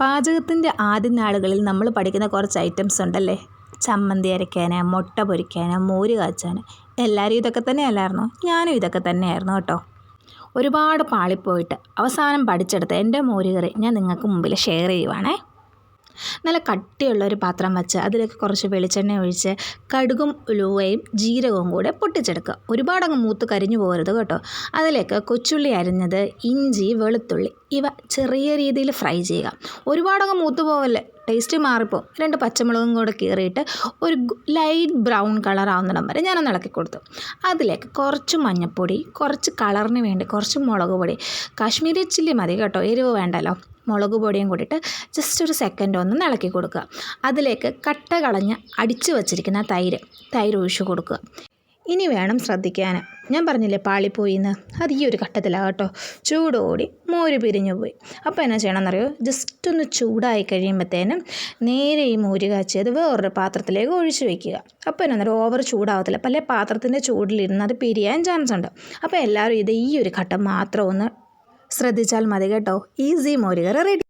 പാചകത്തിന്റെ ആദ്യ നാളുകളിൽ നമ്മൾ പഠിക്കുന്ന കുറച്ച് ഐറ്റംസ് ഉണ്ടല്ലേ? ചമ്മന്തി അരയ്ക്കാൻ മുട്ട പൊരിക്കാൻ മോര് കാച്ചാൻ. എല്ലാവരും ഇതൊക്കെ തന്നെ അല്ലായിരുന്നോ ഞാനും ഇതൊക്കെ തന്നെയായിരുന്നു കേട്ടോ. ഒരുപാട് പാളിപ്പോയിട്ട് അവസാനം പഠിച്ചെടുത്ത എന്റെ മോര് കറി ഞാൻ നിങ്ങൾക്ക് മുമ്പിൽ ഷെയർ ചെയ്യുവാണേ. നല്ല കട്ടിയുള്ള ഒരു പാത്രം വെച്ച് അതിലേക്ക് കുറച്ച് വെളിച്ചെണ്ണ ഒഴിച്ച് കടുകും ഉലുവയും ജീരകവും കൂടെ പൊട്ടിച്ചെടുക്കുക. ഒരുപാടങ്ങ് മൂത്ത് കരിഞ്ഞു പോകരുത് കേട്ടോ. അതിലേക്ക് കൊച്ചുള്ളി അരിഞ്ഞത് ഇഞ്ചി വെളുത്തുള്ളി ഇവ ചെറിയ രീതിയിൽ ഫ്രൈ ചെയ്യുക. ഒരുപാടങ്ങ് മൂത്ത് പോവല്ലേ? ടേസ്റ്റ് മാറിപ്പോ രണ്ട് പച്ചമുളകും കൂടെ കീറിയിട്ട് ഒരു ലൈറ്റ് ബ്രൗൺ കളർ ആവുന്നിടം വരെ ഞാനൊന്ന് ഇളക്കി കൊടുത്തു. അതിലേക്ക് കുറച്ച് മഞ്ഞൾപ്പൊടി കുറച്ച് കളറിന് വേണ്ടി കുറച്ച് മുളക് പൊടി കാശ്മീരി ചില്ലി മതി കേട്ടോ എരിവ് വേണ്ടല്ലോ. മുളക് പൊടിയും കൂടിയിട്ട് ജസ്റ്റ് ഒരു സെക്കൻഡ് ഒന്ന് ഇളക്കി കൊടുക്കുക. അതിലേക്ക് കട്ട കളഞ്ഞ് അടിച്ചു വച്ചിരിക്കുന്ന തൈര് തൈര് ഒഴിച്ചു കൊടുക്കുക. ഇനി വേണം ശ്രദ്ധിക്കാൻ ഞാൻ പറഞ്ഞില്ലേ പാളിപ്പോയിന്ന്? അത് ഈ ഒരു ഘട്ടത്തിലാണ് കേട്ടോ. ചൂടോടി മോര് പിരിഞ്ഞു പോയി. അപ്പോൾ എന്നാ ചെയ്യണമെന്നറിയോ ജസ്റ്റ് ഒന്ന് ചൂടായി കഴിയുമ്പോഴത്തേനും നേരെ ഈ മോര് കാച്ചിയത് വേറൊരു പാത്രത്തിലേക്ക് ഒഴിച്ചു വെക്കുക. അപ്പോൾ എന്നാ ഓവർ ചൂടാവത്തില്ല. പല പാത്രത്തിന്റെ ചൂടിലിരുന്ന് അത് പിരിയാൻ ചാൻസ് ഉണ്ട്. അപ്പോൾ എല്ലാവരും ഇത് ഈ ഒരു ഘട്ടം മാത്രം ഒന്ന് ശ്രദ്ധിച്ചാൽ മതി കേട്ടോ. ഈസി മോരുകറി റെഡി